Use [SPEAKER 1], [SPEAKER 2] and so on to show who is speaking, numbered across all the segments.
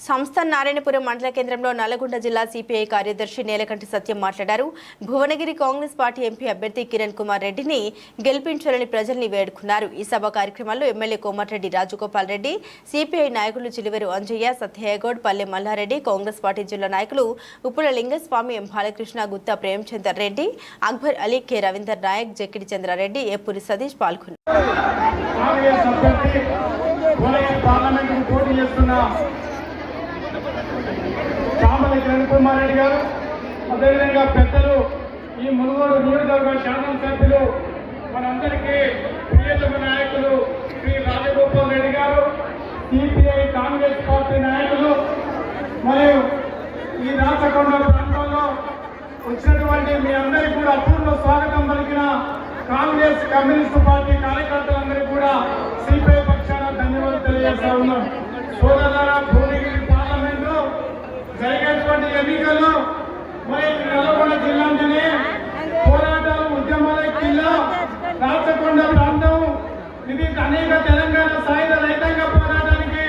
[SPEAKER 1] సంస్థ నారాయణపురం మండల కేంద్రంలో నల్లగొండ జిల్లా సిపిఐ కార్యదర్శి నేలకంటి సత్యం మాట్లాడారు. భువనగిరి కాంగ్రెస్ పార్టీ ఎంపీ అభ్యర్థి కిరణ్ కుమార్ రెడ్డిని గెలిపించాలని ప్రజల్ని వేడుకున్నారు. ఈ సభ కార్యక్రమంలో ఎమ్మెల్యే కోమటిరెడ్డి రాజగోపాల్ రెడ్డి సిపిఐ నాయకులు చిలువరు అంజయ్య సత్యయ్యగౌడ్ పల్లె మల్లారెడ్డి కాంగ్రెస్ పార్టీ జిల్లా నాయకులు ఉప్పుల లింగస్వామి ఎం బాలకృష్ణ గుత్తా ప్రేమచందర్ రెడ్డి అక్బర్ అలీ కె రవీందర్ నాయక్ జక్కిడి చంద్రారెడ్డి ఏపూరి సతీష్ పాల్గొన్నారు.
[SPEAKER 2] కాంగ్రెస్ కిరణ్ కుమార్ రెడ్డి గారు. అదేవిధంగా పెద్దలు ఈ మునుగోడు నియోజకవర్గ శాసనసభ్యులు మనందరికీ ప్రియతమ నాయకులు శ్రీ రాజగోపాల్ రెడ్డి గారు సిపిఐ కాంగ్రెస్ పార్టీ నాయకులు మరియు ఈ రాచకొండ ప్రాంతంలో వచ్చినటువంటి మీ అందరికీ కూడా అపూర్వ స్వాగతం పలికిన కాంగ్రెస్ కమ్యూనిస్ట్ పార్టీ కార్యకర్తలందరికీ కూడా సిపిఐ పక్షాన ధన్యవాదాలు తెలియజేస్తా ఉన్నాం. సోదర భువనగిరి పార్లమెంట్లో జరిగేటువంటి ఎన్నికల్లో మరి నల్గొండ జిల్లాలోనే పోరాటాలు ఉద్యమాల జిల్లా రాచకొండ ప్రాంతం ఇది అనేక తెలంగాణ సాయుధ రైతాంగ పోరాటానికి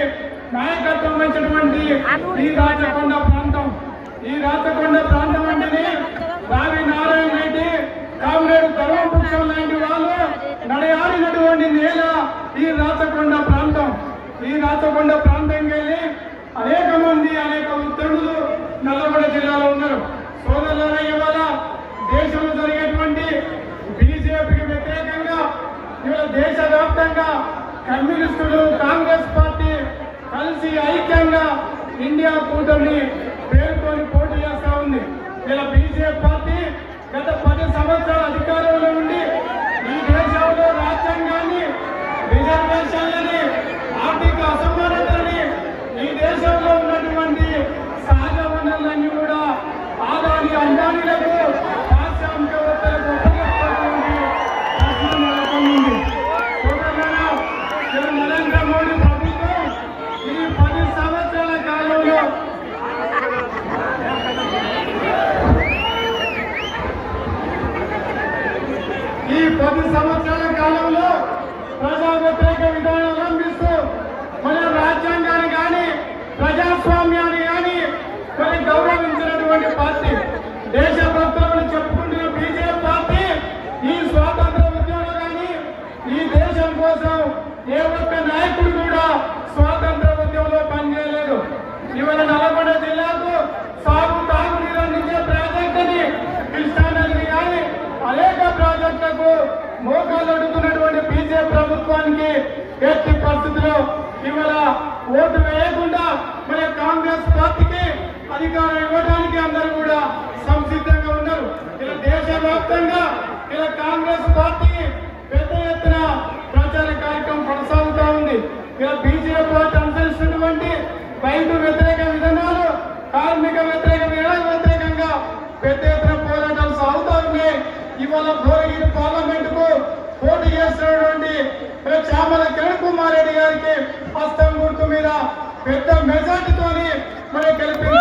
[SPEAKER 2] నాయకత్వం వహించినటువంటి ఈ రాచకొండ ప్రాంతం. ఈ రాచకొండ ప్రాంతం అంటేనే రావి నారాయణ రెడ్డి కామ్రేడు ధర్మపుక్షం లాంటి వాళ్ళు నడయాడినటువంటి నేల ఈ రాచకొండ ప్రాంతం. ఈ రాచకొండ ప్రాంతంకి వెళ్ళి అనేక మంది అనేక ఉత్తరులు నల్లగొండ జిల్లాలో ఉన్నారు. సోదరుల ఇవాళ దేశంలో జరిగేటువంటి బీజేపీకి వ్యతిరేకంగా ఇవాళ దేశవ్యాప్తంగా కమ్యూనిస్టులు కాంగ్రెస్ పార్టీ కలిసి ఐక్యంగా ఇండియా కూటమి పేరుతోని పోటీ చేస్తా ఉంది. ఇలా బీజేపీ పార్టీ గత పది సంవత్సరాల అధికారంలో ఉండి వ్యతిరేక విధానం అవలంబిస్తూ మన రాజ్యాంగాన్ని కానీ ప్రజాస్వామ్యాన్ని కానీ కొన్ని గౌరవించినటువంటి పార్టీ దేశభక్తులను చెప్పుకుంటున్న బీజేపీ పార్టీ ఈ స్వాతంత్ర ఉద్యమంలో కానీ ఈ దేశం కోసం ఏ ఒక్క నాయకుడు కూడా స్వాతంత్ర ఉద్యమంలో పనిచేయలేదు. ఇవాళ ప్రాజెక్టులకు మోకాలు అడుగుతున్నటువంటి బీజేపీ ప్రభుత్వానికి ఎట్టి పరిస్థితిలో ఇవాళ ఓటు వేయకుండా మన కాంగ్రెస్ పార్టీకి అధికారం ఇవ్వడానికి అందరూ కూడా సంసిద్ధంగా ఉన్నారు. ఇలా దేశవ్యాప్తంగా ఇలా కాంగ్రెస్ పార్టీ పెద్ద ఎత్తున ప్రచార కార్యక్రమం కొనసాగుతూ ఉంది. ఇలా బీజేపీ పార్టీ అనుసరిస్తున్నటువంటి రైతు వ్యతిరేక విధానాలు కార్మిక వ్యతిరేక వ్యతిరేకంగా పెద్ద ఇవాళ భువనగిరి పార్లమెంట్కు పోటీ చేస్తున్నటువంటి చామల కిరణ్ కుమార్ రెడ్డి గారికి హస్తం గుర్తు మీద పెద్ద మెజార్టీతోని మనం గెలిపించాలి